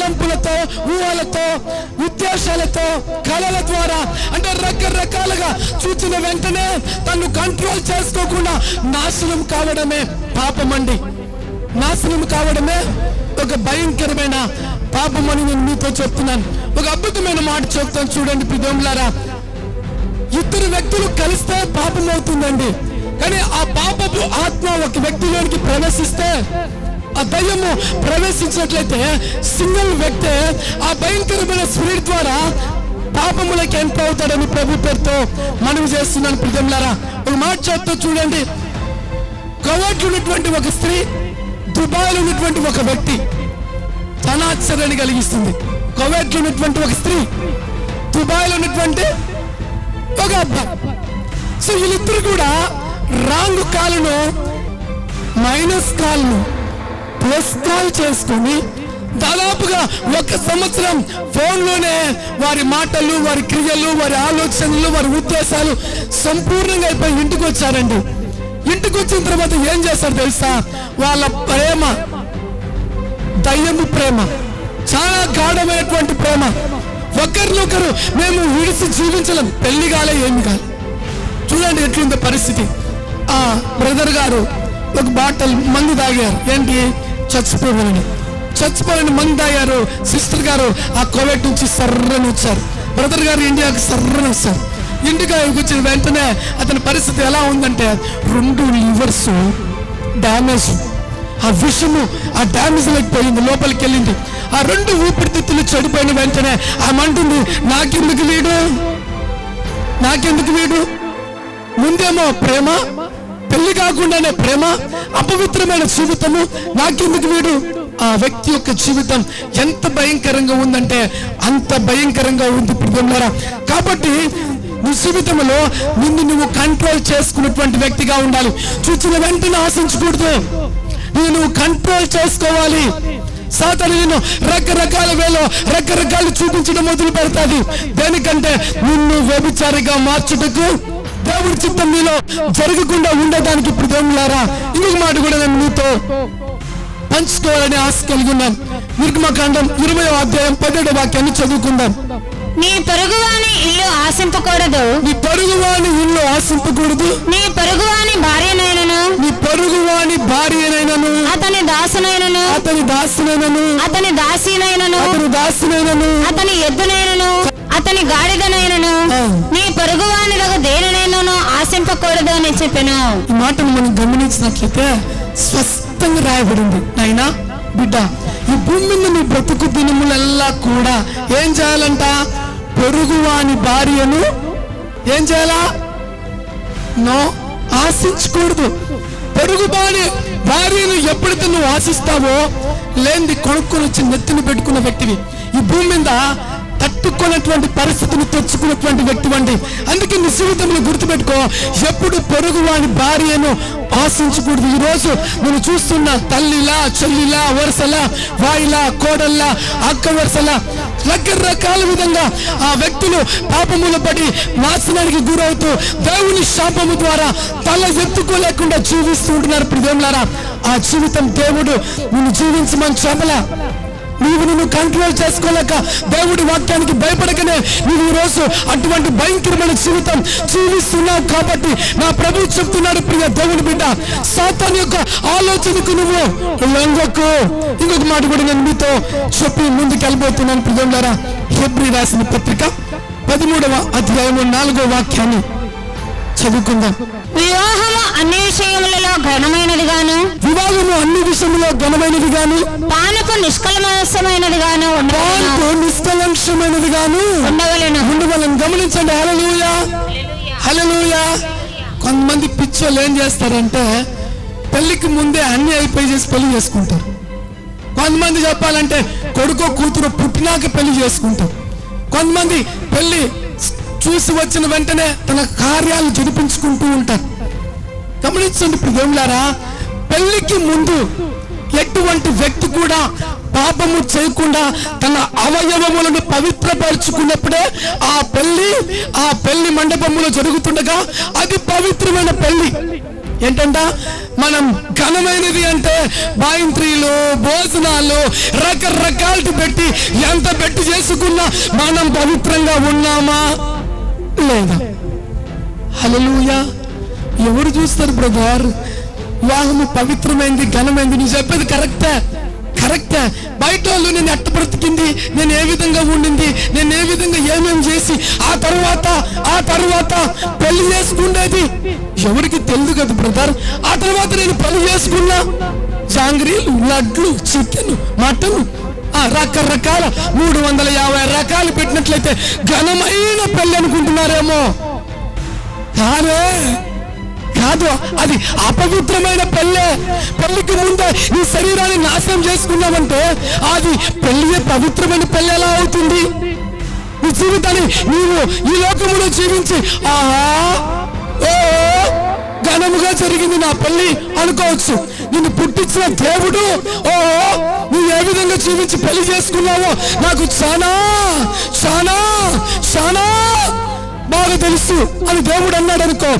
తలంపులతో ఊహలతో ఉద్దేశాలతో కళల ద్వారా అంటే రకరకాలుగా చూచిన వెంటనే తను కంట్రోల్ చేసుకోకుండా నాశనం కావడమే పాపమండి నాశనం కావడమే ఒక భయంకరమైన పాపం అని నేను మీతో చెప్తున్నాను. ఒక అద్భుతమైన మాట చెప్తాను చూడండి ప్రిదేములారా ఇద్దరు వ్యక్తులు కలిస్తే పాపం అవుతుందండి. కానీ ఆ పాపపు ఆత్మ ఒక వ్యక్తిలోనికి ప్రవేశిస్తే ఆ దయ్యము ప్రవేశించినట్లయితే సింగిల్ వ్యక్తి ఆ భయంకరమైన స్పిరిట్ ద్వారా పాపములకి ఎంత అవుతాడని ప్రభు పేరుతో మనం చేస్తున్నాను ప్రిజంలారా ఒక మాట చేస్తూ చూడండి. కవాట్లు ఉన్నటువంటి ఒక స్త్రీ దుబాయ్లో ఉన్నటువంటి ఒక వ్యక్తి చాలా ఆశ్చర్యాన్ని కలిగిస్తుంది. కవాట్లు ఉన్నటువంటి ఒక స్త్రీ దుబాయ్లో ఉన్నటువంటి ఒక అబ్బాయి. సో వీళ్ళిద్దరు కూడా రాంగ్ కాలును మైనస్ కాలును ప్రస్థాయి చేసుకుని చేసుకొని దాదాపుగా ఒక సంవత్సరం ఫోన్లోనే వారి మాటలు వారి క్రియలు వారి ఆలోచనలు వారి ఉద్దేశాలు సంపూర్ణంగా అయిపోయి ఇంటికి వచ్చారండి. ఇంటికి వచ్చిన తర్వాత ఏం చేస్తారు తెలుసా? వాళ్ళ ప్రేమ దయ్యము ప్రేమ చాలా గాఢమైనటువంటి ప్రేమ. ఒకరినొకరు మేము విడిసి జీవించలేం. పెళ్ళి కాలే ఏమి కాదు చూడండి ఎట్లుంది పరిస్థితి. ఆ బ్రదర్ గారు ఒక బాటల్ మందు తాగారు. ఏంటి? చచ్చిపోవాలని. చచ్చిపోవాలని మందు తాగారు సిస్టర్ గారు ఆ కోవిడ్ నుంచి సర్రని వచ్చారు. బ్రదర్ గారు ఇండియాకి సర్రని వచ్చారు. ఇంటికి వచ్చిన వెంటనే అతని పరిస్థితి ఎలా ఉందంటే రెండు లివర్స్ డ్యామేజ్. ఆ విషము ఆ డ్యామేజ్ పోయింది లోపలికి వెళ్ళింది. ఆ రెండు ఊపిరితిత్తులు చెడిపోయిన వెంటనే ఆమె అంటుంది నాకెందుకు వీడు? నాకెందుకు వీడు? ముందేమో ప్రేమ పెళ్ళి కాకుండానే ప్రేమ అపవిత్రమైన జీవితము నాకెందుకు వీడు? ఆ వ్యక్తి యొక్క జీవితం ఎంత భయంకరంగా ఉందంటే అంత భయంకరంగా ఉంది ప్రియులారా కాబట్టి నీ జీవితంలో నిన్ను నువ్వు కంట్రోల్ చేసుకున్నటువంటి వ్యక్తిగా ఉండాలి. చూసిన వెంటనే ఆశించకూడదు. నేను నువ్వు కంట్రోల్ చేసుకోవాలి. సాతను నిన్ను రకరకాల వేలో రకరకాలు చూపించడం మొదలు పెడతాది. దేనికంటే నిన్ను వ్యభిచారిగా మార్చుటకు దేవుడి చిత్తం నీలో జరగకుండా ఉండడానికి ఇప్పుడు దేవులారా ఇంకొక మాట కూడా నేను మీతో పంచుకోవాలని ఆశ కలిగి ఉన్నాను. నిర్గమకాండం ఇరవై అధ్యాయం పదిహేడు వాక్యాన్ని చదువుకుందాం. నీ పొరుగువాని ఇల్లు ఆశింపకూడదు. నీ పొరుగువాని ఇల్లు ఆశింపకూడదు. నీ పొరుగువాని భార్యనైనను. నీ పొరుగువాని భార్యనైనను. అతని దాసునైనను. అతని దాసునైనను. అతని దాసీనైనను. అతని దాసునైనను. అతని ఎద్దునైనను. అతని గాడిదనైనను. నీ పొరుగువానిలకు దేనినైనను ఆశింపకూడదు అని చెప్పాను. ఈ మాటను మనం గమనించినట్లయితే స్పష్టంగా రాయబడింది. నాయనా బిడ్డ ఈ భూమి మీద నీ బ్రతుకు దినములల్లా కూడా ఏం చేయాలంట? పొరుగువాని భార్యను ఏం చేయాలా? నో ఆశించకూడదు. పొరుగు భార్య భార్యను ఎప్పుడైతే నువ్వు ఆశిస్తావో లేనిది కొనుక్కొని వచ్చి నెత్తిని పెట్టుకున్న వ్యక్తివి. ఈ భూమి మీద తట్టుకున్నటువంటి పరిస్థితిని తెచ్చుకున్నటువంటి వ్యక్తి వంటి. అందుకే నీ జీవితంలో గుర్తుపెట్టుకో ఎప్పుడు పొరుగు వాడి భార్యను ఆశించకూడదు. ఈ రోజు నేను చూస్తున్న తల్లిలా చెల్లిలా వరుసలా వాయిలా కోడల్లా అక్క వరుసలా రకరకాల విధంగా ఆ వ్యక్తులు పాపములు పడి నాశనానికి గురవుతూ దేవుని శాపము ద్వారా తల ఎత్తుకోలేకుండా జీవిస్తూ ఉంటున్నారు. ప్రిదేములారా ఆ జీవితం దేవుడు నిన్ను జీవించమని చెప్పలా. నీవు నిన్ను కంట్రోల్ చేసుకోలేక దేవుడి వాక్యానికి భయపడకనే నీవు ఈరోజు రోజు అటువంటి భయంకరమైన జీవితం జీవిస్తున్నావు కాబట్టి నా ప్రభు చెప్తున్నాడు ప్రియ దేవుడి బిడ్డ. సాతాన్ యొక్క ఆలోచనకు నువ్వు లొంగకు. ఇంకొక మాట కూడా నేను మీతో చెప్పి ముందుకు వెళ్ళబోతున్నాను ద్వారా హెబ్రి రాసిన పత్రిక పదమూడవ అధ్యాయము నాలుగో వాక్యాన్ని చదువుకుందాం. వివాహము అన్ని విషయములలో ఘనమైనది గాను వివాహము అన్ని విషయంలో ఘనమైనది గాను పానపు నిష్కల్మసమైనది గాను ఉండవలెను. పాల్పు నిష్కలంక్షమైనది గాను ఉండవలెను. ఉండవాలని. గమనించండి హల్లెలూయా. హల్లెలూయా. కొంతమంది పిచ్చోళ్ళు ఏం చేస్తారంటే పెళ్ళికి ముందే అన్ని అయిపోయి చేసి పెళ్ళి చేసుకుంటారు. కొంతమంది చెప్పాలంటే కొడుకో కూతురు పుట్టినాక పెళ్ళి చేసుకుంటారు. కొంతమంది పెళ్ళి చూసి వచ్చిన వెంటనే తన కార్యాలు జరిపించుకుంటూ ఉంటారు. గమనించండి ఇప్పుడు పెళ్ళికి ముందు ఎటువంటి వ్యక్తి కూడా పాపము చేయకుండా తన అవయవములను పవిత్రపరుచుకున్నప్పుడే ఆ పెళ్ళి ఆ పెళ్ళి మండపములో జరుగుతుండగా అది పవిత్రమైన పెళ్ళి. ఏంటంట మనం ఘనమైనది అంటే బాయింత్రీలు భోజనాలు రకరకాలు పెట్టి ఎంత పెట్టి చేసుకున్నా మనం పవిత్రంగా ఉన్నామా? లేదా. హల్లెలూయా. ఎవరు చూస్తారు బ్రదర్? వివాహము పవిత్రమైంది ఘనమైంది. నువ్వు చెప్పేది కరెక్టే. కరెక్టే. బయట వాళ్ళు నేను ఎట్ట బ్రతికింది నేను ఏ విధంగా ఉండింది నేను ఏ విధంగా ఏమేమి చేసి ఆ తర్వాత ఆ తర్వాత పెళ్ళి చేసుకుండేది ఎవరికి తెలియదు కదా బ్రదర్? ఆ తర్వాత నేను పెళ్ళి చేసుకున్నా. జాంగ్రీలు లడ్లు చికెన్ మటన్ రకరకాల మూడు వందల యాభై రకాలు పెట్టినట్లయితే ఘనమైన పెళ్ళి అనుకుంటున్నారేమో. కాదే కాదు అది అపవిత్రమైన పెళ్ళే. పెళ్ళికి ముందే నీ శరీరాన్ని నాశనం చేసుకున్నావంటే అది పెళ్ళి పవిత్రమైన పెళ్ళి ఎలా అవుతుంది. నీ జీవితాన్ని నీవు ఈ లోకములో జీవించి ఆహా ఓ ఘనముగా జరిగింది నా పెళ్ళి అనుకోవచ్చు. నిన్ను పుట్టించిన దేవుడు ఓ నువ్వు ఏ విధంగా జీవించి పెళ్ళి చేసుకున్నావో నాకు చాలా చాలా చాలా బాగా తెలుసు అని దేవుడు అన్నాడు అనుకో.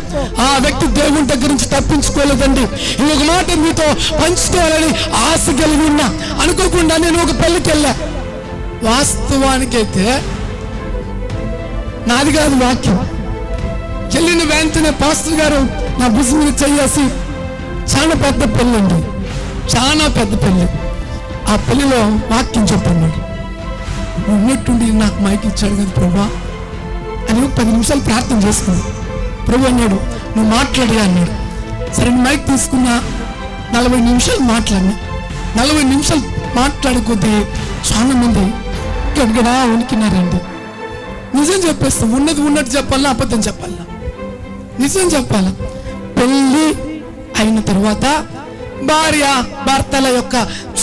ఆ వ్యక్తి దేవుని దగ్గర నుంచి తప్పించుకోలేదండి. ఇంకొక మాట మీతో పంచుకోవాలని ఆశ కలిగి ఉన్నా. అనుకోకుండా నేను ఒక పెళ్ళికి వెళ్ళా. వాస్తవానికైతే నాది కాదు వాక్యం. చెల్లిని వెంటనే పాస్టర్ గారు నా భుజం మీద చేయాల్సి చాలా పెద్ద పెళ్ళి అండి. చాలా పెద్ద పెళ్ళి. ఆ పెళ్ళిలో వాక్యం చెప్పన్నాడు. ఉన్నట్టుండి నాకు మైకి ఇచ్చాడు కదా ప్రభా. అని పది నిమిషాలు ప్రార్థన చేసుకుంది ప్రభు అన్నాడు నువ్వు మాట్లాడగా అన్నాడు. సరే మైక్ తీసుకున్నా నలభై నిమిషాలు మాట్లాడినా. నలభై నిమిషాలు మాట్లాడే చాలా మంది గడ్గడా ఉనికినారండి. నిజం చెప్పేస్తాం ఉన్నది ఉన్నట్టు చెప్పాలా అబద్ధం చెప్పాలా నిజం చెప్పాలా? పెళ్ళి అయిన తర్వాత భార్య భర్తల యొక్క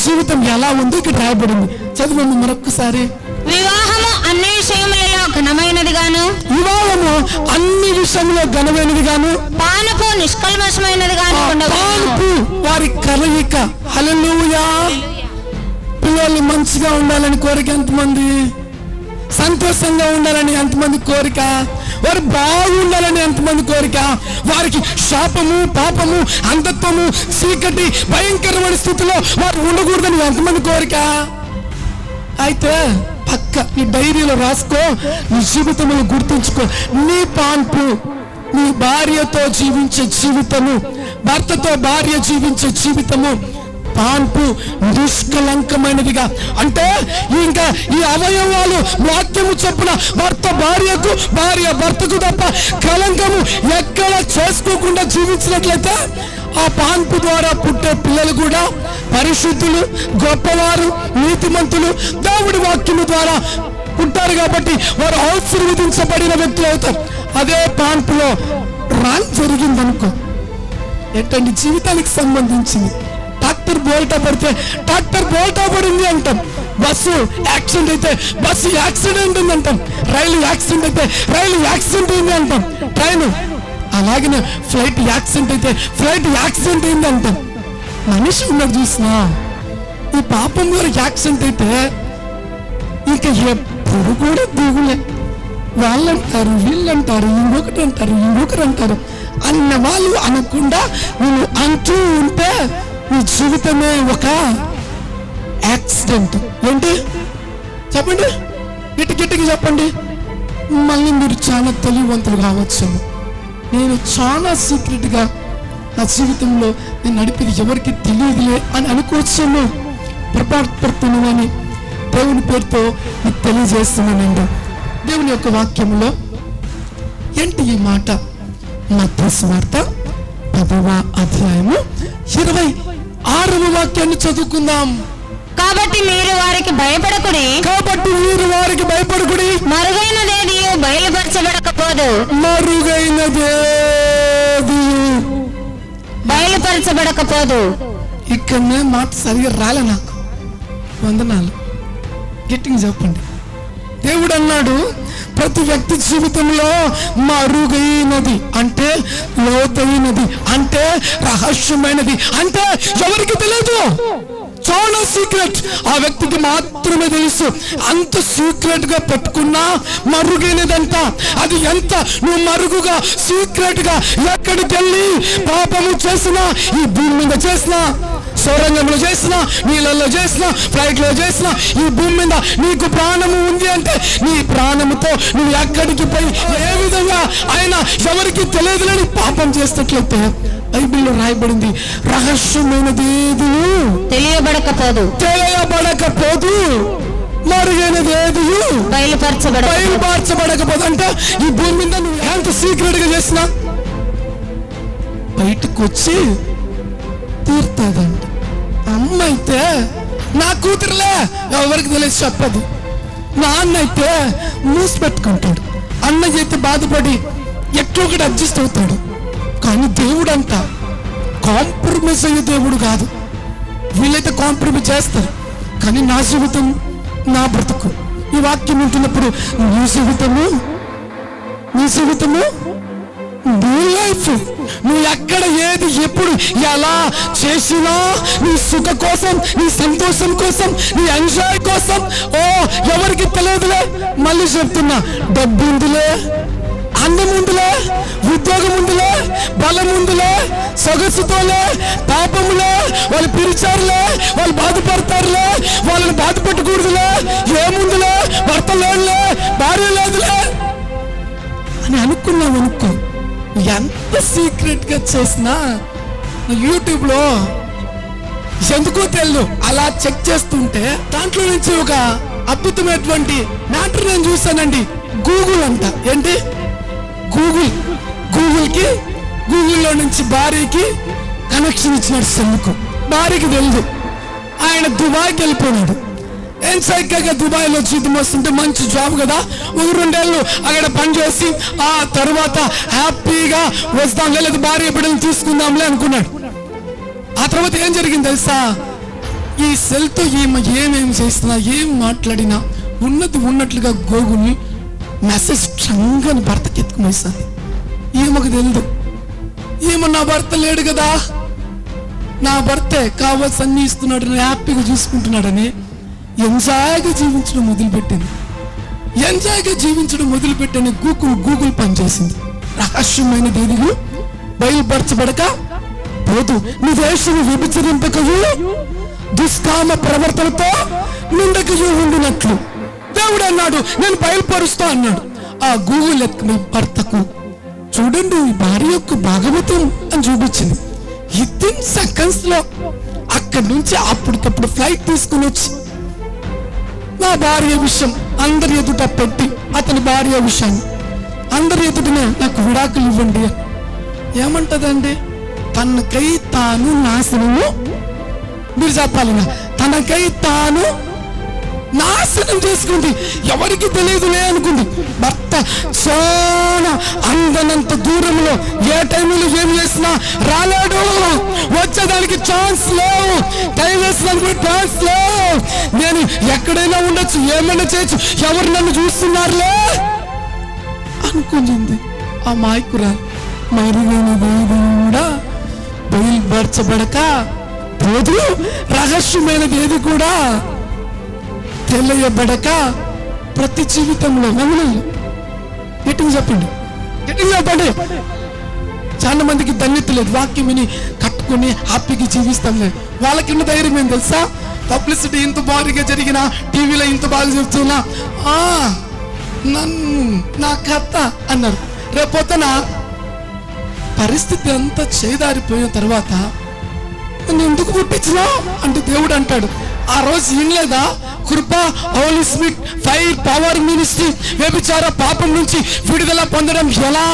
జీవితం ఎలా ఉందో ఇక్కడ రాయబడింది. చదవండి మరొక్కసారి. వివాహము అన్ని విషయములలో ఘనమైనది గాను వివాహము అన్ని విషయంలో ఘనమైనది గాను పానపు నిష్కల్మషమైనది గాను. పాన్పు వారి కలయిక. హల్లెలూయా. పిల్లలు మంచిగా ఉండాలని కోరిక ఎంతమంది? సంతోషంగా ఉండాలని ఎంతమంది కోరిక? వారు బాగుండాలని ఎంతమంది కోరిక? వారికి శాపము పాపము అంధత్వము చీకటి భయంకరమైన స్థితిలో వారు ఉండకూడదని ఎంతమంది కోరిక? అయితే పక్క నీ డైరీలో రాసుకో నీ జీవితంలో గుర్తుంచుకో. నీ పాన్పు నీ భార్యతో జీవించే జీవితము భర్తతో భార్య జీవించే జీవితము పాన్పు నిష్కలంకమైనదిగా. అంటే ఇంకా ఈ అవయవాలు వాక్యము చొప్పున భర్త భార్యకు భార్య భర్తకు తప్ప కలంకము ఎక్కడ చేసుకోకుండా జీవించినట్లయితే ఆ పాన్పు ద్వారా పుట్టే పిల్లలు కూడా పరిశుద్ధులు గొప్పవారు నీతిమంతులు దేవుడి వాక్యము ద్వారా పుట్టారు కాబట్టి వారు ఆశీర్వదించబడిన వ్యక్తులు అవుతారు. అదే పాన్పులో రాంగ్ జరిగిందనుకో. ఏంటంటే జీవితానికి సంబంధించింది? ట్రాక్టర్ బోల్టా పడితే ట్రాక్టర్ బోల్టా పడింది అంటాం. బస్సు యాక్సిడెంట్ అయితే బస్సు యాక్సిడెంట్ ఉంది అంటాం. రైలు యాక్సిడెంట్ అయితే రైలు యాక్సిడెంట్ అయింది అంటాం. ట్రైన్ అలాగనే ఫ్లైట్ యాక్సిడెంట్ అయితే ఫ్లైట్ యాక్సిడెంట్ అయింది అంటాం. మనిషి ఉన్నాడు చూసినా ఈ పాపం ద్వారా యాక్సిడెంట్ అయితే ఇంకా ఎప్పుడు కూడా దిగులే. వాళ్ళంటారు వీళ్ళంటారు ఇంకొకటి అంటారు ఇంకొకరు అంటారు అన్న వాళ్ళు అనకుండా నువ్వు అంటూ ఉంటే నీ జీవితమే ఒక యాక్సిడెంట్. ఏంటి? చెప్పండి. గిట్టి గిట్టికి చెప్పండి. మళ్ళీ మీరు చాలా తెలివివంతులు కావచ్చు నేను చాలా సీక్రెట్గా నా జీవితంలో నేను నడిపేది ఎవరికి తెలియదులే అని అనుకోవచ్చేమో. పొరపాటు అని దేవుని పేరుతో నీకు తెలియజేస్తున్నానండి. దేవుని యొక్క వాక్యంలో ఏంటి ఈ మాట? మధ్య వార్త పదవ అధ్యాయము ఇరవై ఆరవ వాక్యాన్ని చదువుకుందాం. కాబట్టి మీరు వారికి భయపడకుడి. కాబట్టి మీరు వారికి భయపడుకుడి. మరుగైనదేది బయలుపరచబడకపోదు. మరుగైనదేది. బయలుపరచబడకపోదు. ఇక్కడనే మాట సరిగా రాలే నాకు. వందనాలు. గట్టిగా చెప్పండి. దేవుడు అన్నాడు ప్రతి వ్యక్తి జీవితంలో మరుగైనది. అంటే లోతైనది. అంటే రహస్యమైనది. అంటే ఎవరికి తెలియదు చాలా సీక్రెట్ ఆ వ్యక్తికి మాత్రమే తెలుసు. అంత సీక్రెట్గా పెట్టుకున్నా మరుగైనదంట. అది ఎంత? నువ్వు మరుగుగా సీక్రెట్గా ఎక్కడికి వెళ్ళి పాపము చేసినా ఈ భూమి మీద చేసినా సౌరంగంలో చేసిన నీళ్ళల్లో చేసిన ఫ్లైట్లో చేసిన ఈ భూమి మీద నీకు ప్రాణము ఉంది అంటే నీ ప్రాణముతో నువ్వు ఎక్కడికి పోయి ఏ విధంగా ఆయన ఎవరికి తెలియదులేని పాపం చేసినట్లయితే బైబిల్లో రాయబడింది రహస్యమైనది ఏది తెలియబడకపోదు. తెలియబడకపోదు. మరుగైనది ఏది బయలుపరచబడ బయలుపార్చబడకపోదు. అంటే ఈ భూమి మీద నువ్వు ఎంత సీక్రెట్గా చేసినా బయటకు వచ్చి తీరుతాదంట. అమ్మ అయితే నా కూతురులే ఎవరికి తెలిసి చెప్పదు. నాన్న అయితే మూసి పెట్టుకుంటాడు. అన్నయ్య అయితే బాధపడి ఎట్లా అడ్జస్ట్ అవుతాడు. కానీ దేవుడు అంట కాంప్రమైజ్ అయ్యే దేవుడు కాదు. వీళ్ళైతే కాంప్రమైజ్ చేస్తారు. కానీ నా జీవితం నా బ్రతుకు. ఈ వాక్యం వింటున్నప్పుడు నీ జీవితము నీ జీవితము నీ లైఫ్. నువ్వు ఎక్కడ ఏది ఎప్పుడు ఎలా చేసినా నీ సుఖ కోసం నీ సంతోషం కోసం నీ ఎంజాయ్ కోసం ఓ ఎవరికి తెలియదులే. మళ్ళీ చెప్తున్నా డబ్బు ఉందిలే అందం ఉందిలే ఉద్యోగం ఉందిలే బలం ఉందిలే సొగసుతోలే పాపములే వాళ్ళు పిలిచారులే వాళ్ళు బాధపడతారులే వాళ్ళని బాధ పెట్టకూడదులే ఏముందిలే భర్త లేదులే భార్య లేదులే అని అనుకున్నాం అనుకో ఎంత సీక్రెట్గా చేసినా యూట్యూబ్లో ఎందుకో తెలియదు అలా చెక్ చేస్తుంటే దాంట్లో నుంచి ఒక అద్భుతమైనటువంటి మ్యాటర్ నేను చూసానండి గూగుల్ అంట. ఏంటి? గూగుల్. గూగుల్కి గూగుల్లో నుంచి భార్యకి కనెక్షన్ ఇచ్చినాడు సెల్లుకు భార్యకి తెలియదు ఆయన దుబాయ్కి వెళ్ళిపోయినాడు. ఏం సరిగ్గా దుబాయ్లో జీతం వస్తుంటే మంచి జాబ్ కదా? ఒక రెండేళ్ళు అక్కడ పనిచేసి ఆ తర్వాత హ్యాపీగా వస్తాం లేదు భార్య బిడ్డలు తీసుకుందాంలే అనుకున్నాడు. ఆ తర్వాత ఏం జరిగింది తెలుసా? ఈ సెల్తో ఈమె ఏమేమి చేస్తున్నా ఏం మాట్లాడినా ఉన్నది ఉన్నట్లుగా గోగుల్ని మెసేజ్ చంగని భర్తకి ఎత్తుకునేసాను ఏమకు తెలియదు ఏమో నా భర్త లేడు కదా. నా భర్తే కావాల్సి అన్ని ఇస్తున్నాడు హ్యాపీగా చూసుకుంటున్నాడని ఎంజాయ్గా జీవించడం మొదలుపెట్టింది. ఎంజాయ్గా జీవించడం మొదలుపెట్టని గూగుల్ గూగుల్ పనిచేసింది. రహస్యమైన దేనిలు బయలుపరచబడక పోదు. నీ వేషను విభజింపకయు. దుష్కామ ప్రవర్తనతో నిందకయు ఉండినట్లు. దేవుడు అన్నాడు నేను బయలుపరుస్తా అన్నాడు. ఆ గూగుల్ ఎత్తుకుని భర్తకు. చూడండి ఈ భార్య యొక్క భాగవతం అని చూపించింది. విత్ సెకండ్స్లో అక్కడి నుంచి అప్పటికప్పుడు ఫ్లైట్ తీసుకుని వచ్చి నా భార్య విషయం అందరి ఎదుట పెట్టి అతని భార్య విషయాన్ని అందరి ఎదుటనే నాకు విడాకులు ఇవ్వండి. ఏమంటదండి? తనకై తాను నాశనము. మీరు చెప్పాలి తనకై తాను నాశనం చేసుకుంది. ఎవరికి తెలియదులే అనుకుంది. భర్త చాలా అందనంత దూరంలో ఏ టైంలో ఏం చేసినా రాలేడు. వచ్చేదానికి ఛాన్స్ లేవు. టైం వేసేదానికి ఛాన్స్ లేవు. నేను ఎక్కడైనా ఉండొచ్చు ఏమైనా చేయొచ్చు. ఎవరు నన్ను చూస్తున్నారులే అనుకుంది. ఆ మాయకురా మరుగైన దేవుడు? కూడా బయలుపరచబడక పోదు. రహస్యమైనది ఏది కూడా తెలియబడక ప్రతి జీవితంలో నమ్ములు. గట్టిగా చెప్పండి. గట్టిగా చెప్పండి. చాలా మందికి ధన్యత లేదు. వాక్యం విని కట్టుకుని హ్యాపీగా జీవిస్తాం లేదు వాళ్ళకి ఉన్న ధైర్యం ఏం తెలుసా? పబ్లిసిటీ ఇంత భారీగా జరిగిన టీవీలో ఇంత బాగా చెప్తున్నా ఆ, నన్ను నా కథ అన్నారు. రేపొద్దున పరిస్థితి అంతా చేదారిపోయిన తర్వాత నన్ను ఎందుకు పుట్టించినా అంటే దేవుడు అంటాడు. ఆ రోజు వినలేదా? Krupa holy spirit fire power ministry వ్యభిచార పాపం నుంచి విడుదల పొందడం ఎలా?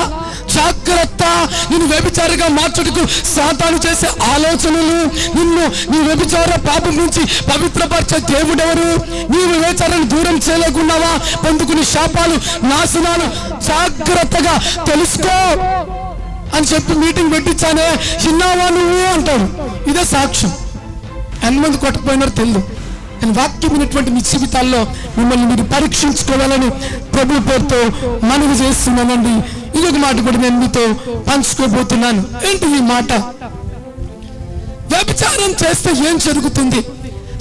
జాగ్రత్త. నిన్ను వ్యభిచారిగా మార్చుటకు సాతాను చేసే ఆలోచనలు నిన్ను నీ వ్యభిచార పాపం నుంచి పవిత్రపరిచే దేవుడెవరు? నీవు వ్యభిచారాన్ని దూరం చేయలేకున్నావా? పొందుకుని శాపాలు నాశనాలు జాగ్రత్తగా తెలుసుకో. అని చెప్పి మీటింగ్ పెట్టించానే చిన్నావా నువ్వు? అంటాడు ఇదే సాక్ష్యం. ఎంతమంది కొట్టకపోయినారో తెలియదు కానీ వాక్యం ఉన్నటువంటి మీ జీవితాల్లో మిమ్మల్ని మీరు పరీక్షించుకోవాలని ప్రభు పేరుతో మనవి చేస్తున్నానండి. ఇదొక మాట కూడా నేను మీతో పంచుకోబోతున్నాను. ఏంటి ఈ మాట? వ్యభిచారం చేస్తే ఏం జరుగుతుంది?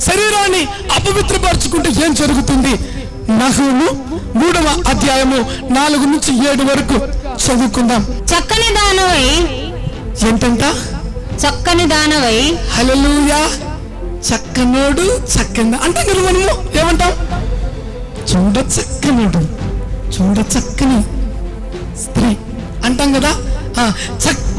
శరీరాన్ని అపవిత్రపరచుకుంటే ఏం జరుగుతుంది? నహుము మూడవ అధ్యాయము నాలుగు నుంచి ఏడు వరకు చదువుకుందాం. చక్కని దానవై. ఏంటంట? చక్కని దానవై. హల్లెలూయా. చక్కనోడు చక్కని అంటే కదా మనము ఏమంటాం చూడ చక్కనోడు చూడ చక్కని స్త్రీ అంటాం కదా? ఆ,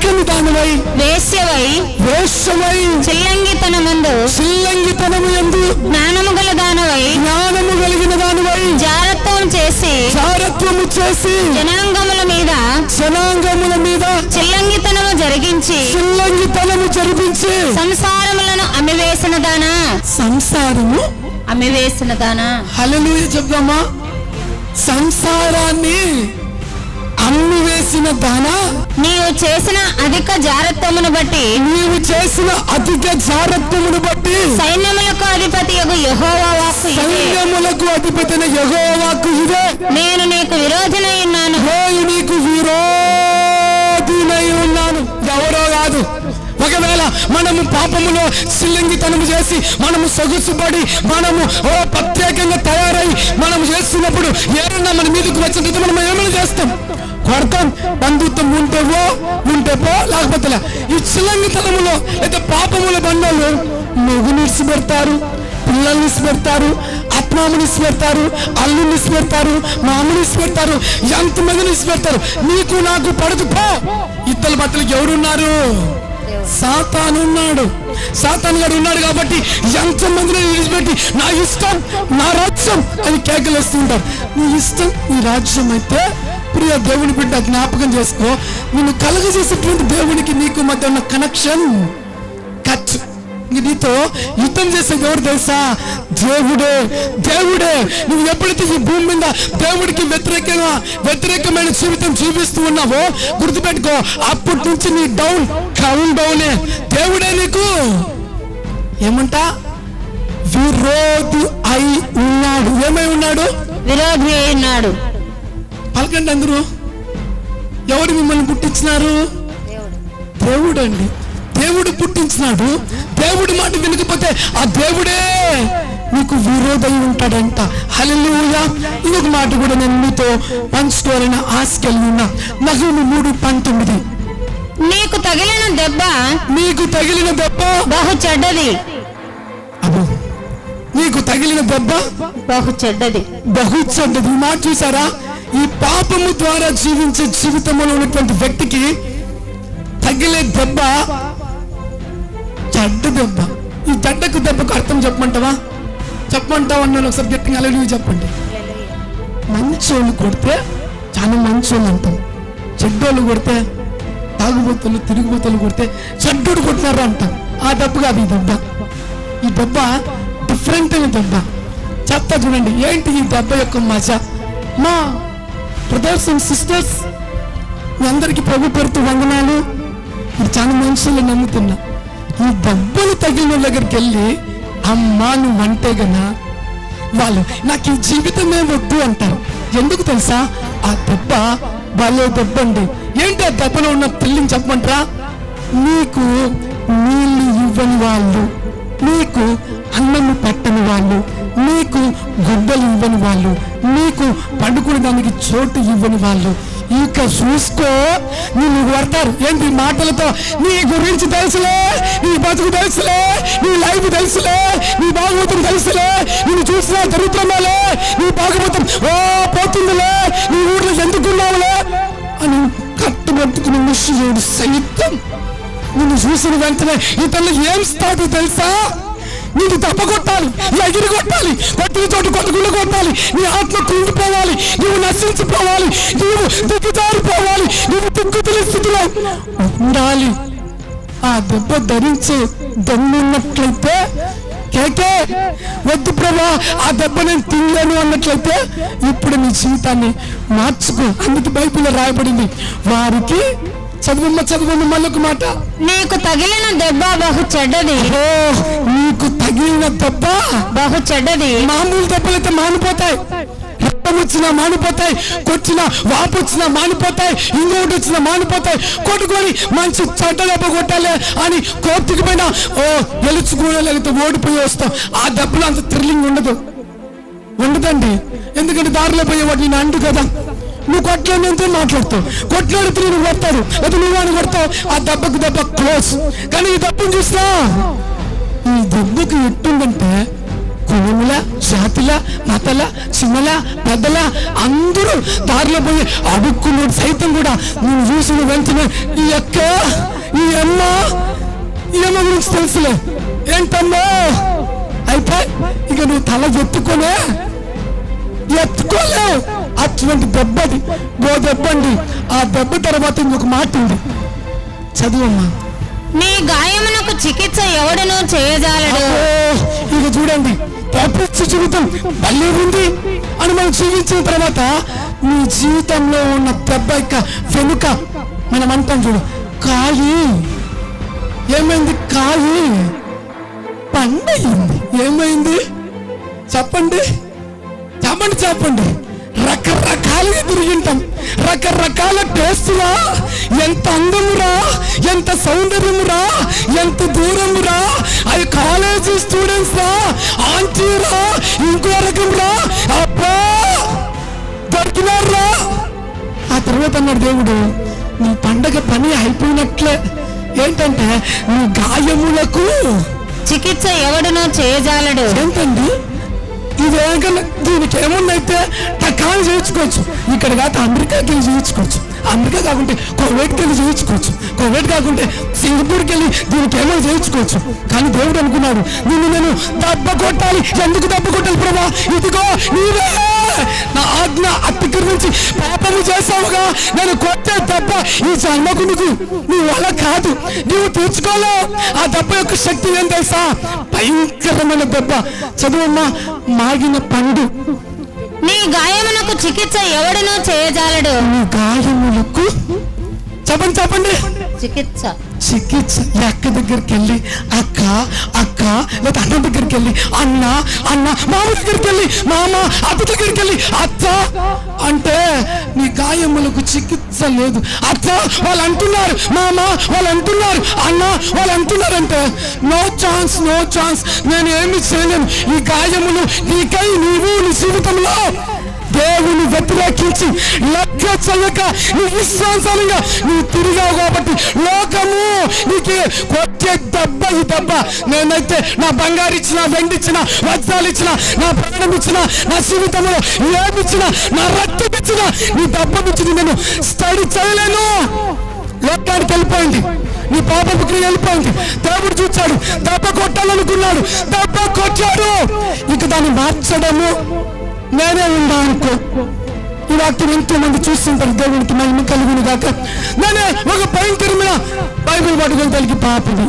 దానివై వేశ్యవై వేషమై చిల్లంగితన ముందు చిల్లంగితనము ఎందు జ్ఞానము గల దానవై జ్ఞానము కలిగిన దానివై జారత్వం చేసి చారత్వము చేసి జనాంగముల మీద జనాంగముల మీద చిల్లంగితనము జరిగించి చిల్లంగితనము జరిపించి సంసారములను అమ్మివేసిన దానా? సంసారము అమ్మివేసిన దానా? హల్లెలూయా చెప్దామా? సంసారాన్ని అమ్మి వేసిన దానా? నీవు చేసిన అధిక జారత్వమును బట్టి నీవు చేసిన అధిక జారత్వమును బట్టి సైన్యములకు అధిపతి యెహోవా వాక్కు. సైన్యములకు అధిపతిన యెహోవాకు ఇదే. నేను నీకు విరోధినై ఉన్నాను. నేను నీకు విరోధినై ఒకవేళ మనము పాపములో సిల్లింగితనము చేసి మనము సొగుసుపడి మనము ఓ ప్రత్యేకంగా తయారై మనము చేస్తున్నప్పుడు ఏమన్నా మన మీదకు వచ్చిన మనం ఏమైనా చేస్తాం? కొడతాం. బంధుత్వం ఉంటే ఓ ఉంటే పో లేకపోతే ఈ చిల్లంగితనములో అయితే పాపముల బంధాలు నువ్వు ఇడిచిపెడతారు పిల్లల్ని ఇసిపెడతారు ఆత్మాముని ఇసిపెడతారు అల్లుని ఇసిపెడతారు మామూలు ఇసిపెడతారు ఎంతమందిని ఇసిపెడతారు నీకు నాకు పడదు పో. ఇద్దరు బట్టలకి ఎవరున్నారు? సాతాను ఉన్నాడు సాతాను గారు ఉన్నాడు కాబట్టి ఎంతమందిని విడిచిపెట్టి నా ఇష్టం నా రాజ్యం అని కేకలేస్తుంటారు నీ ఇష్టం నీ రాజ్యం అయితే ప్రియ దేవుని బిడ్డ జ్ఞాపకం చేసుకో. నిన్ను కలుగజేసేటువంటి దేవునికి నీకు మధ్య ఉన్న కనెక్షన్ కట్ నీతో యుద్ధం చేసేది ఎవరు తెలుసా దేవుడే దేవుడే నువ్వు ఎప్పుడైతే ఈ భూమి మీద దేవుడికి వ్యతిరేకంగా వ్యతిరేకమైన జీవితం జీవిస్తూ ఉన్నావో గుర్తుపెట్టుకో అప్పటి నుంచి నీ డౌన్ కౌన్ డౌనే దేవుడే నీకు ఏమంట విరోధి అయి ఉన్నాడు ఏమై ఉన్నాడు విరోధి అయి ఉన్నాడు పలకండి అందరూ ఎవరు మిమ్మల్ని పుట్టించినారు దేవుడు అండి దేవుడు పుట్టించినాడు. దేవుడి మాట వినకపోతే ఆ దేవుడే నీకు విరోధై ఉంటాడంట. హల్లెలూయా. ఇంకొక మాట కూడా నేను మీతో పంచుకోవాలని ఆశకెళ్ళి ఉన్నా. నహుము మూడు పంతొమ్మిది. నీకు తగిలిన దెబ్బ నీకు తగిలిన దెబ్బ? బహు చెడ్డది. అబ్బో. నీకు తగిలిన దెబ్బ? బహు చెడ్డది. బహు చెడ్డది. మాట చూసారా ఈ పాపము ద్వారా జీవించే జీవితంలో ఉన్నటువంటి వ్యక్తికి తగిలే దెబ్బ చెడ్డ దెబ్బ. ఈ చెడ్డకు దెబ్బకు అర్థం చెప్పమంటావా? చెప్పమంటావా అన్నాను ఒకసారి గట్టిగా అలలు చెప్పండి. మంచోళ్ళు కొడితే చాలా మంచోళ్ళు అంటాం. చెడ్డోళ్ళు కొడితే తాగుబోతులు తిరుగుబోతులు కొడితే చెడ్డోడు కొట్టినారు అంటాం. ఆ దెబ్బ కాదు ఈ దెబ్బ. ఈ దెబ్బ డిఫరెంట్ అయిన దెబ్బ. చెప్తా చూడండి ఏంటి ఈ దెబ్బ యొక్క మజ? మా బ్రదర్స్ అండ్ సిస్టర్స్ మీ అందరికీ ప్రభు పేరుతో వందనాలు. మీరు చాలా మనుషులు నమ్ముతున్నా. ఈ దెబ్బలు తగిలిన వాళ్ళ దగ్గరికి వెళ్ళి అమ్మా నువ్వు అంటే గనా? వాళ్ళు నాకు ఈ జీవితమే వద్దు అంటారు. ఎందుకు తెలుసా? ఆ దెబ్బ వాళ్ళే దెబ్బ అండి. ఏంటి ఆ దెబ్బలో ఉన్న తల్లిని చెప్పమంటారా? నీకు నీళ్ళు ఇవ్వని వాళ్ళు నీకు అన్నము పెట్టని వాళ్ళు నీకు గుడ్డలు ఇవ్వని వాళ్ళు నీకు పండుకునేదానికి చోటు ఇవ్వని వాళ్ళు ఇంకా చూసుకో నిన్ను కొడతారు. ఏంటి మాటలతో? నీ గురించి తెలుసులే నీ బతుకు తెలుసులే నీ లైఫ్ తెలుసులే నీ బాగోతం తెలుసులే నువ్వు చూసిన దరిద్రమాలే నీ బాగోతం ఓ పోతుందిలే నీ ఊర్లో ఎందుకున్నావులే అని కట్టుబట్టుకుని ముష్యుడు సైతం. నిన్ను చూసిన వెంటనే ఇతను ఏం స్థాయి తెలుసా? నీకు దెబ్బ కొట్టాలి. ఎగిరి కొట్టాలి. కొట్టిన చోటు కొట్టకుండా కొట్టాలి. నీ ఆత్మ కుంగిపోవాలి నువ్వు నశించిపోవాలి. నీవు దిక్కుజారిపోవాలి నీవు దిక్కుతుల స్థితిలో ఉండాలి. ఆ దెబ్బ ధరించి దమ్మున్నట్లయితే కేకే వద్దు ప్రభా ఆ దెబ్బ నేను తిన్నాను అన్నట్లయితే ఇప్పుడు నీ జీవితాన్ని మార్చుకో. అందుకు బైబిల్లో రాయబడింది వారికి చదువమ్మ చదువమ్మ మళ్ళొక మాట. నీకు తగిలిన దెబ్బ బహు చెడ్డది. ఓ నీకు తగిలిన దెబ్బ? బహు చెడ్డది. మామూలు దెబ్బలైతే మానిపోతాయి. రక్తం వచ్చినా మానిపోతాయి కొట్టిన వాపు వచ్చినా మానిపోతాయి ఇంకొకటి వచ్చినా మానిపోతాయి. కొట్టుకొని మంచి చెడ్డ దెబ్బ కొట్టాలి అని కోర్టుకి పోయినా ఓ గెలుచుకునే లేకపోతే ఓడిపోయి వస్తాం. ఆ దెబ్బలో అంత థ్రిల్లింగ్ ఉండదు. ఉండదండి. ఎందుకంటే దారిలో పోయేవాడు నేను అండు కదా. నువ్వు కొట్లాడినంత మాట్లాడతావు. కొట్లాడితే నువ్వు కొడతాడు అది నువ్వు అని కొడతావు. ఆ దెబ్బకు దెబ్బ క్లోజ్ కానీ ఈ దెబ్బను చూస్తా ఈ దెబ్బకు ఎట్టుందంటే కులముల జాతుల మతల చిన్నల పెద్దల అందరూ దారిలో పోయి అడుక్కున్నాడు సైతం కూడా. నువ్వు చూసిన వెంటనే ఈ అక్క ఈ అమ్మ ఈ అమ్మ గురించి తెలుసులే. ఏంటమ్మా? అయితే ఇక నువ్వు తల ఎత్తుకోలే. ఎత్తుకోలేవు అటువంటి దెబ్బది ఓ దెబ్బండి ఆ దెబ్బ తర్వాత ఇంకొక మాట ఉంది. చదువమ్మా. నీ గాయమునకు చికిత్స ఎవడును చేయజాలడు. ఇక చూడండి ప్రపంచ జీవితం భలే ఉంది అని మనం జీవించిన తర్వాత నీ జీవితంలో ఉన్న దెబ్బ యొక్క వెనుక మనం అంటాం చూడు కాయి. ఏమైంది? కాయి. పండయింది. ఏమైంది? చెప్పండి. చెప్పండి చెప్పండి. రకరకాలుగా తిరిగింటాం. రకరకాల టేస్టులా ఎంత అందమురా ఎంత సౌందర్యమురా ఎంత దూరమురా అది కాలేజీ స్టూడెంట్స్ రా ఆంటీరా ఇంకో రకం రా అబ్బా దొరికినారా ఆ తర్వాత అన్నాడు దేవుడు నీ పండగ పని అయిపోయినట్లే. ఏంటంటే నీ గాయములకు చికిత్స ఎవడును చేయజాలడు. ఏంటండి? ఇది ఏకన్నా దీనికి ఏముందైతే టకాలు చేయించుకోవచ్చు. ఇక్కడ కాక అమెరికాకి వెళ్ళి చేయించుకోవచ్చు. అమెరికా కాకుంటే కోవిడ్కి వెళ్ళి చేయించుకోవచ్చు. కోవిడ్ కాకుంటే సింగపూర్కి వెళ్ళి దీనికి ఏమో చేయించుకోవచ్చు. కానీ దేవుడు అనుకున్నాడు నిన్ను నేను దెబ్బ కొట్టాలి. ఎందుకు దెబ్బ కొట్టాలి ప్రభా? ఇదిగో నీవే నా ఆజ్ఞ అతిక్రమించి పాపము చేసావుగా నేను కొట్టే దెబ్బ ఈ జన్మకు నీకు నీ వల్ల కాదు. నీవు తీర్చుకోలేవు ఆ దెబ్బ యొక్క శక్తి ఏం తెలుసా? భయంకరమైన దెబ్బ. చదువమ్మా మాగిన పండు. నీ గాయమునకు చికిత్స ఎవడును చేయజాలడు. నీ గాయములకు చెప్పండి చెప్పండి. చికిత్స. చికిత్స ఈ అక్క దగ్గరికి వెళ్ళి అక్క అక్క లేదా అన్న దగ్గరికి వెళ్ళి అన్న అన్న మామ దగ్గరికి వెళ్ళి మామ అత్త దగ్గరికి వెళ్ళి అత్త అంటే నీ గాయములకు చికిత్స లేదు. అత్త వాళ్ళు అంటున్నారు మామ వాళ్ళు అంటున్నారు అన్న వాళ్ళు అంటున్నారంటే నో ఛాన్స్ నో ఛాన్స్ నేను ఏమి చేయలేను. ఈ గాయములు నీకై నీవు నీ జీవితంలో దేవుని వ్యతిరేకించి లెక్క నువ్వు నీ విశ్వాసాలుగా నువ్వు తిరిగావు కాబట్టి లోకము నీకు కొట్టే దెబ్బ ఈ దెబ్బ. నేనైతే నా బంగారు ఇచ్చిన వెండి ఇచ్చిన వజ్రాలు ఇచ్చిన నా ప్రాణం ఇచ్చిన నా జీవితంలో ఏమిచ్చిన నా రక్తం ఇచ్చిన నీ దెబ్బ నుంచి నేను స్టడీ చేయలేను. లోకానికి వెళ్ళిపోయింది. నీ పాపపు క్రియ వెళ్ళిపోయింది. దేవుడు చూచాడు. దెబ్బ కొట్టాలనుకున్నాడు. దెబ్బ కొట్టాడు. ఇక దాన్ని మార్చడము నేనే ఉందా అనుకో ఈ వాక్యం ఎంతో మంది చూస్తుంటారు దేవునికి మహిమ కలుగును గాక. నేను ఒక భయంకరమైన బైబిల్ పట్టుకొని తల్లికి పాపని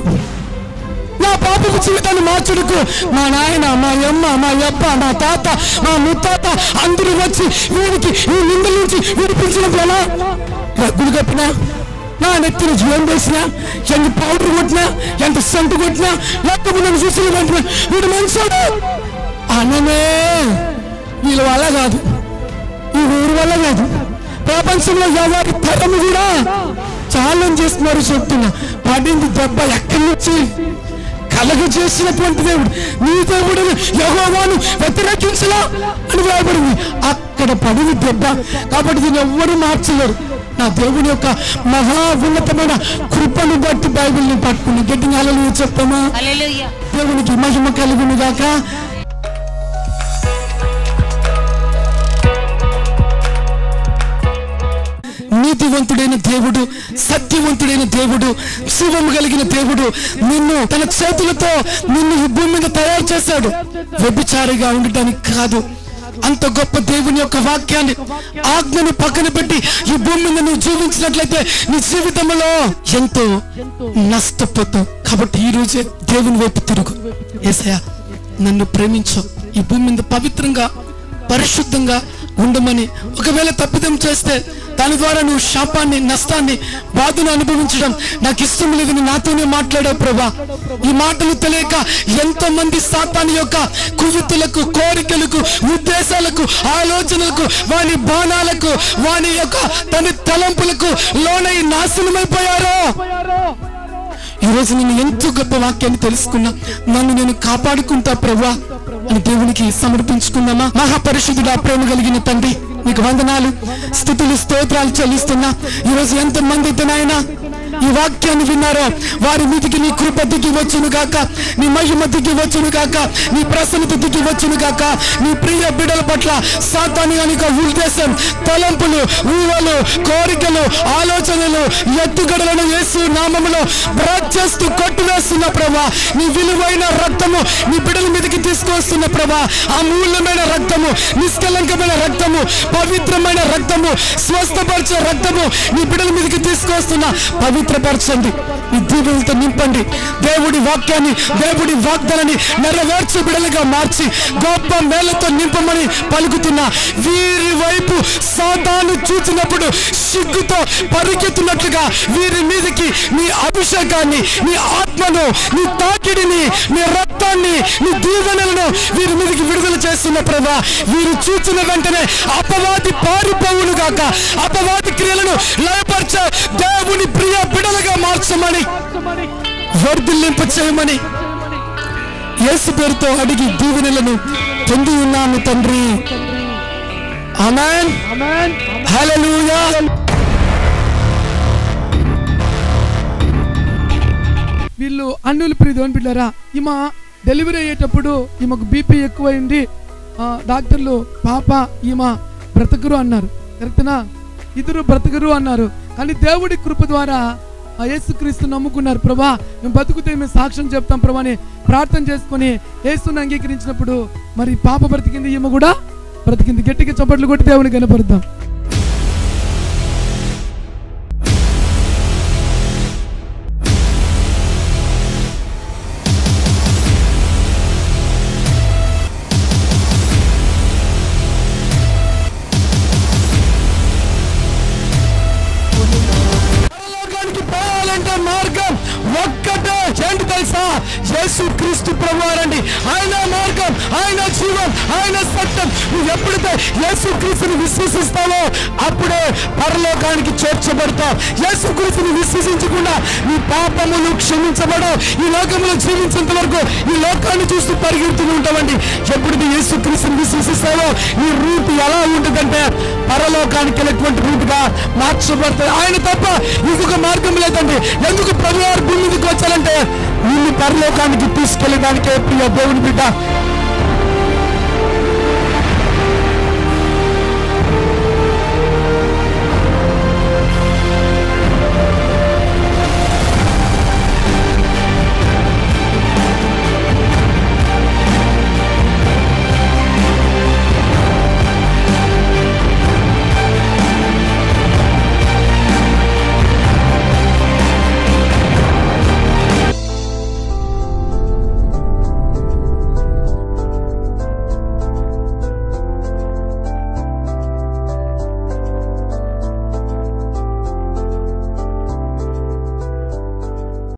నా పాపపు జీవితాన్ని మార్చుడుకు మా నాయన మా అమ్మ మా అప్ప మా తాత మా ముత్తాత అందరూ వచ్చి వీడికి ఈ నిందల నుంచి విడిపించినప్పుడు ఎలా? రగ్గులు కప్పినా నా నెత్తిన జీవం వేసినా ఎంత పౌడర్ కొట్టినా ఎంత సెంటు కొట్టినా లేకపోతే నన్ను చూసిన వీడు మనుషుడు అనమే వీళ్ళు అలా కాదు. ఈ ఊరు వల్ల కాదు. ప్రపంచంలో ఎవరి తరము కూడా ఛాలెంజ్ చేస్తున్నారు చెప్తున్నా. పడింది దెబ్బ ఎక్కడి నుంచి కలగ చేసినటువంటి దేవుడు. నీ దేవుడు యహోవాను వ్యతిరేకించలా అని వ్రాయబడింది. అక్కడ పడింది దెబ్బ. కాబట్టి దీన్ని ఎవ్వరూ మార్చలేరు. నా దేవుని యొక్క మహా ఉన్నతమైన కృపను బట్టి బైబిల్ని పట్టుకుని గట్టిగా అలలు చెప్పమా హల్లెలూయా. దేవునికి మహిమ కలుగును గాక. నీతివంతుడైన దేవుడు సత్యవంతుడైన దేవుడు శివము కలిగిన దేవుడు నిన్ను తన చేతులతో నిన్ను ఈ భూమి మీద తయారు చేశాడు. వ్యభిచారిగా ఉండటానికి కాదు. అంత గొప్ప దేవుని యొక్క వాక్యాన్ని ఆజ్ఞను పక్కన పెట్టి ఈ భూమి మీద నువ్వు జీవించినట్లయితే నీ జీవితంలో ఎంతో నష్టపోతావు. కాబట్టి ఈ రోజే దేవుని వైపు తిరుగు. ఏసయా నన్ను ప్రేమించు. ఈ భూమి మీద పవిత్రంగా పరిశుద్ధంగా ఉండమని ఒకవేళ తప్పిదం చేస్తే దాని ద్వారా నువ్వు శాపాన్ని నష్టాన్ని బాధను అనుభవించడం నాకు ఇష్టం లేదని నాతోనే మాట్లాడావు ప్రభా. ఈ మాటలు తెలియక ఎంతో మంది సాతాని యొక్క కుయుతులకు కోరికలకు ఉద్దేశాలకు ఆలోచనలకు వాని బాణాలకు వాని యొక్క తన తలంపులకు లోనై నాశనమైపోయారో. ఈరోజు నేను ఎంతో గొప్ప వాక్యాన్ని తెలుసుకున్నా నన్ను నేను కాపాడుకుంటా ప్రభా. దేవునికి సమర్పించుకుందామా? మహాపరిశుద్ధుడా ప్రేమ కలిగిన తండ్రి మీకు వందనాలు స్థుతులు స్తోత్రాలు చెల్లిస్తున్నా. ఈ రోజు ఎంత మంది అయితే నాయనా ఈ వాక్యాన్ని విన్నారో? వారి మీదికి నీ కృప దిగి వచ్చును గాక నీ మహిమ దిగి వచ్చును గాక నీ ప్రసన్నత దిగి వచ్చును గాక నీ ప్రియ బిడ్డల పట్ల సాతాని అనేక ఉద్దేశం తలంపులు ఊహలు కోరికలు ఆలోచనలు ఎత్తుగడలను వేసి నామములో బ్రాక్ చేస్తూ కొట్టివేస్తున్న ప్రభా నీ విలువైన రక్తము నీ బిడ్డల మీదకి తీసుకొస్తున్న ప్రభా అమూల్యమైన రక్తము నిష్కలంకమైన రక్తము పవిత్రమైన రక్తము స్వస్థపరిచే రక్తము నీ బిడ్డల మీదకి తీసుకొస్తున్న పవిత్రపరచండి నీ దీవులతో నింపండి. దేవుడి వాక్యాన్ని దేవుడి వాగ్దానాన్ని నెరవేర్చి బిడలుగా మార్చి గొప్ప మేళతో నింపమని పలుకుతున్న వీరి వైపు సాతాను చూచినప్పుడు సిగ్గుతో పరిగెత్తున్నట్లుగా వీరి మీదకి మీ అభిషేకాన్ని మీ ఆత్మను మీ తాకిడిని మీ రక్తాన్ని మీ దీవెనలను వీరి మీదకి విడుదల చేస్తున్న ప్రభా వీరు చూచిన వెంటనే అపవాది పారిపోవును గాక అపవాది క్రియలను లయపరిచే దేవుని ప్రియ బిడలుగా మార్చమని వర్ధిల్లింప చేయమని యేసు పేరుతో అడిగి దీవెనలను పొంది ఉన్నాము తండ్రి. ఆమెన్. హల్లెలూయా. వీళ్ళు అన్నులు ప్రియ దేవుని బిడ్డారా ఈమె డెలివరీ అయ్యేటప్పుడు ఈమెకు బీపీ ఎక్కువైంది. ఆ, డాక్టర్లు పాప ఈమె బ్రతకరు అన్నారు. కరెక్టనా? ఇద్దరు బ్రతకరు అన్నారు. కానీ దేవుడి కృప ద్వారా ఆ యేసుక్రీస్తు నమ్ముకున్నారు. ప్రభా మేము బతుకుతే మేము సాక్ష్యం చెప్తాం ప్రభా అని ప్రార్థన చేసుకొని యేసుని అంగీకరించినప్పుడు మరి పాప బ్రతికింది ఈమె కూడా బ్రతికింది. గట్టిగా చప్పట్లు కొట్టి దేవుని కనపడతాం యేసుక్రీస్తుని విశ్వసిస్తావో అప్పుడే పరలోకానికి చేర్చబడతావు యేసుక్రీస్తుని విశ్వసించకుండా నీ పాపములు క్షమించబడవు. ఈ లోకంలో జీవించేంత వరకు ఈ లోకాన్ని చూస్తూ పరిగెడుతూ ఉంటామండి. ఎప్పుడైతే యేసుక్రీస్తుని విశ్వసిస్తావో ఈ రూట్ ఎలా ఉంటుందంటే పరలోకానికి వెళ్ళేటువంటి రూట్ మార్చబడుతుంది ఆయన తప్ప ఇంకొక మార్గం లేదండి. ఎందుకు ప్రభువారు భూమి మీదకి వచ్చారంటే నిన్ను పరలోకానికి తీసుకెళ్ళడానికే ప్రియ దేవుని బిడ్డ.